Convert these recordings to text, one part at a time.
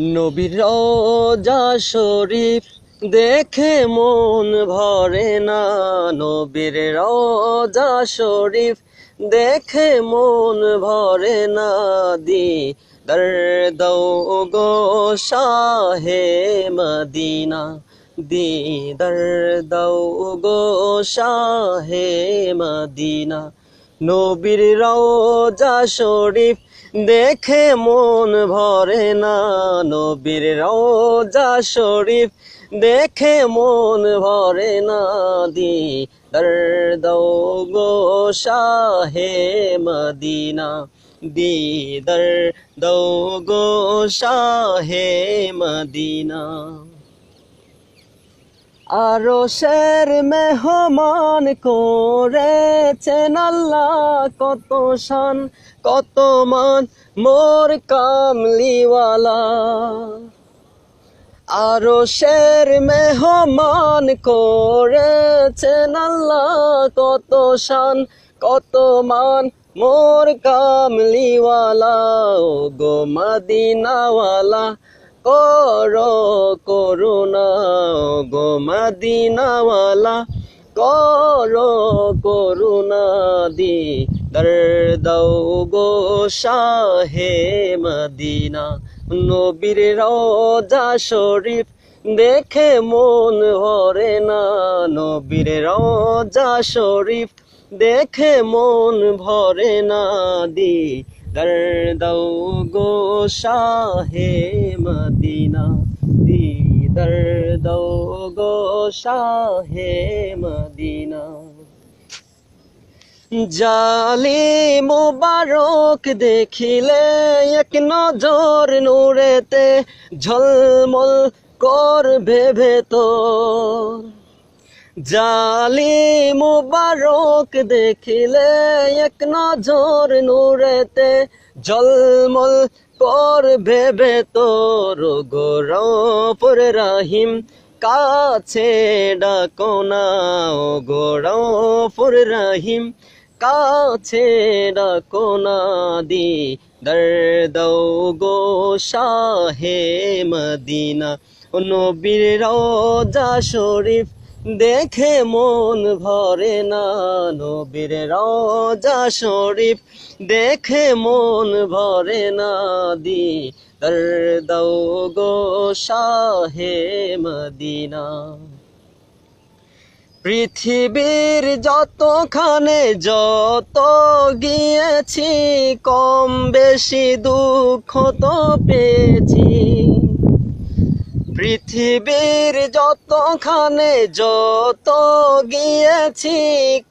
নবীর রোজা শরীফ দেখে মন ভরে না। নবীর রোজা শরীফ দেখে মন ভরে না। দি দর্দৌ গো শাহে মদিনা। দি দর্দৌ গো শাহে মদিনা। নবীর রওজা শরীফ দেখে মন ভরে না, নবীর রোজা শরীফ। দেখে মন ভরে না দি গো শাহে মদিনা। দি দর্দৌ গো শাহে মদিনা। আরও শের মেহমান করেছেন আল্লাহ, কত শান, কত মান, মোর কামলিওয়ালা। আরও শের মেহমান করেছেন আল্লাহ, কত শান, কত মান, মোর কামলিওয়ালা। ও গো মদিনাওয়ালা কর করুণা, গো মদিনাওয়ালা, কর করুণা দি, দর্দৌ গো শাহে মদিনা। নবীর রওজা শরীফ দেখে মন ভরে না, নবীর রওজা শরীফ দেখে মন ভরে না দি দর্দৌ গো শাহে মদিনা দি দর্দৌ গো শাহে মদিনা জালি মুবারক দেখিলে এক নজর নূরেতে ঝলমল করবে ভেতর জালি মুবারক দেখিলে এক নজর নূরেতে ঝলমল করবে ভেতর গৌরপুর রাহিম, কাছে ডাকো না ও গৌরপুর রাহিম, কাছে ডাকো না দি দর্দৌ গো শাহে মদিনা, ও নবীর রওজা শরীফ দেখে মন ভরে না নবীর রওজা শরীফ। দেখে মন ভরে না দি দর্দৌ গো শাহে মদিনা। পৃথিবীর যতখানে যত গিয়েছি, কম বেশি দুঃখ তো পেয়েছি। পৃথিবীর যতখানে যত গিয়েছি,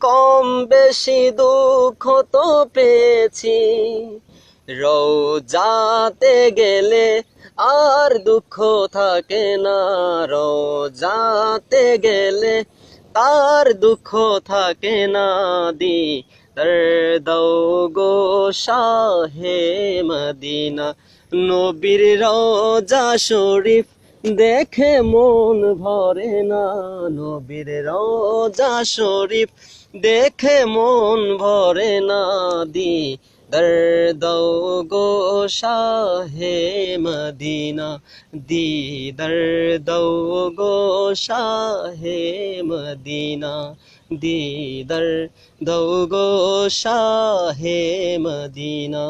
কম বেশি দুঃখ তো পেয়েছি। রৌ রোজাতে গেলে আর দুঃখ থাকে না রৌ রোজাতে গেলে তার দুঃখ থাকে না। দি দর্দৌ গো শাহে মদিনা, নবীর রওজা শরীফ দেখে মন ভরে না, নবীর রওজা শরীফ। দেখে মন ভরে না দি দর্দৌ গো শাহে মদিনা। দি দর্দৌ গো শাহে মদিনা। দি দর্দৌ গো শাহে মদিনা।